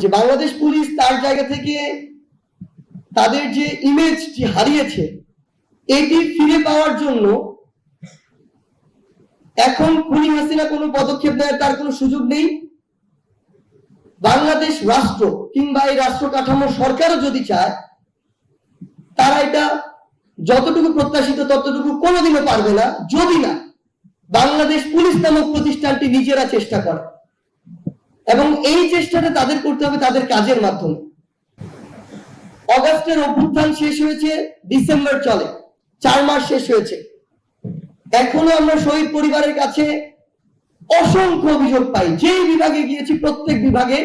যে বাংলাদেশ পুলিশ তার জায়গা থেকে তাদের যে ইমেজটি হারিয়েছে, এটি ফিরে পাওয়ার জন্য এখন খুনি হাসিনা কোনো পদক্ষেপ নেওয়ার তার কোনো সুযোগ নেই। বাংলাদেশ রাষ্ট্র কিংবা এই রাষ্ট্র কাঠামো সরকারও যদি চায়, তারা এটা যতটুকু প্রত্যাশিত ততটুকু কোনোদিনও পারবে না, যদি না বাংলাদেশ পুলিশ নামক প্রতিষ্ঠানটি নিজেরা চেষ্টা করে। এবং এই চেষ্টাটা তাদের করতে হবে তাদের কাজের মাধ্যমে। অগাস্টের অভ্যুত্থান শেষ হয়েছে, ডিসেম্বর চলে, চার মাস শেষ হয়েছে। এখনও আমরা শহীদ পরিবারের কাছে অসংখ্য অভিযোগ পাই, যেই বিভাগে গিয়েছি, প্রত্যেক বিভাগে,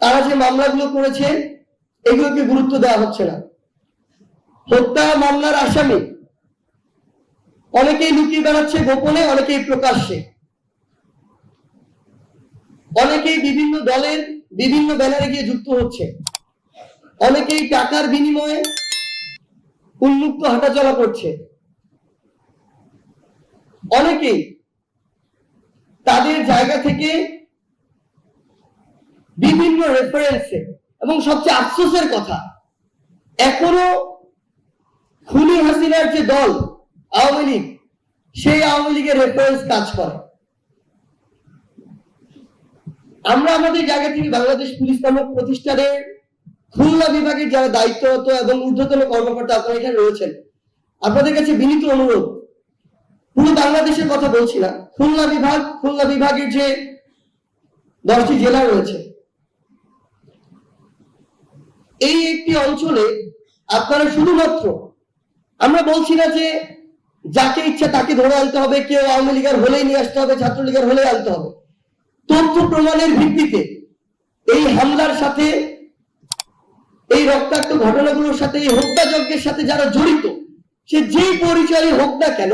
তারা যে মামলাগুলো করেছে, এগুলোকে গুরুত্ব দেওয়া হচ্ছে না। হত্যা মামলার আসামি, অনেকেই লুকিয়ে বেড়াচ্ছে গোপনে, অনেকেই প্রকাশ্যে। অনেকেই বিভিন্ন দলের বিভিন্ন ব্যানারে গিয়ে যুক্ত হচ্ছে। অনেকেই টাকার বিনিময়ে উন্মুক্ত হাঁটাচলা করছে। অনেকেই তাদের জায়গা থেকে বিভিন্ন রেফারেন্সে এবং সবচেয়ে আফসোসের কথা, এখনও খুনি হাসিনার যে দল, আওয়ামী লীগ, সেই আওয়ামী লীগের রেফারেন্স কাজ করে। আমরা আমাদের জায়গা থেকে বাংলাদেশ পুলিশ নামক প্রতিষ্ঠানের খুলনা বিভাগের যারা দায়িত্বরত এবং ঊর্ধ্বতন কর্মকর্তা আপনারা এখানে রয়েছেন, আপনাদের কাছে বিনীত অনুরোধ, পুরো বাংলাদেশের কথা বলছি না, খুলনা বিভাগ, খুলনা বিভাগের যে দশটি জেলা রয়েছে, এই একটি অঞ্চলে আপনারা শুধুমাত্র, আমরা বলছি না যে যাকে ইচ্ছা তাকে ধরে আনতে হবে, কেউ আওয়ামী লীগের হলেই নিয়ে আসতে হবে, ছাত্রলীগের হলেই আনতে হবে তথ্য প্রমাণের ভিত্তিতে এই হামলার সাথে, এই রক্তাক্ত ঘটনাগুলোর সাথে, এই হত্যাযজ্ঞের সাথে যারা জড়িত, সে যেই পরিচয় হোক না কেন,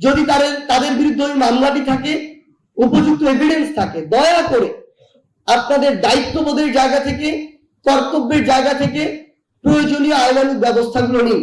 যদি তাদের তাদের বিরুদ্ধে ওই মামলাটি থাকে, উপযুক্ত এভিডেন্স থাকে, দয়া করে আপনাদের দায়িত্ববোধের জায়গা থেকে, কর্তব্যের জায়গা থেকে প্রয়োজনীয় আইনানুক ব্যবস্থাগুলো নিন।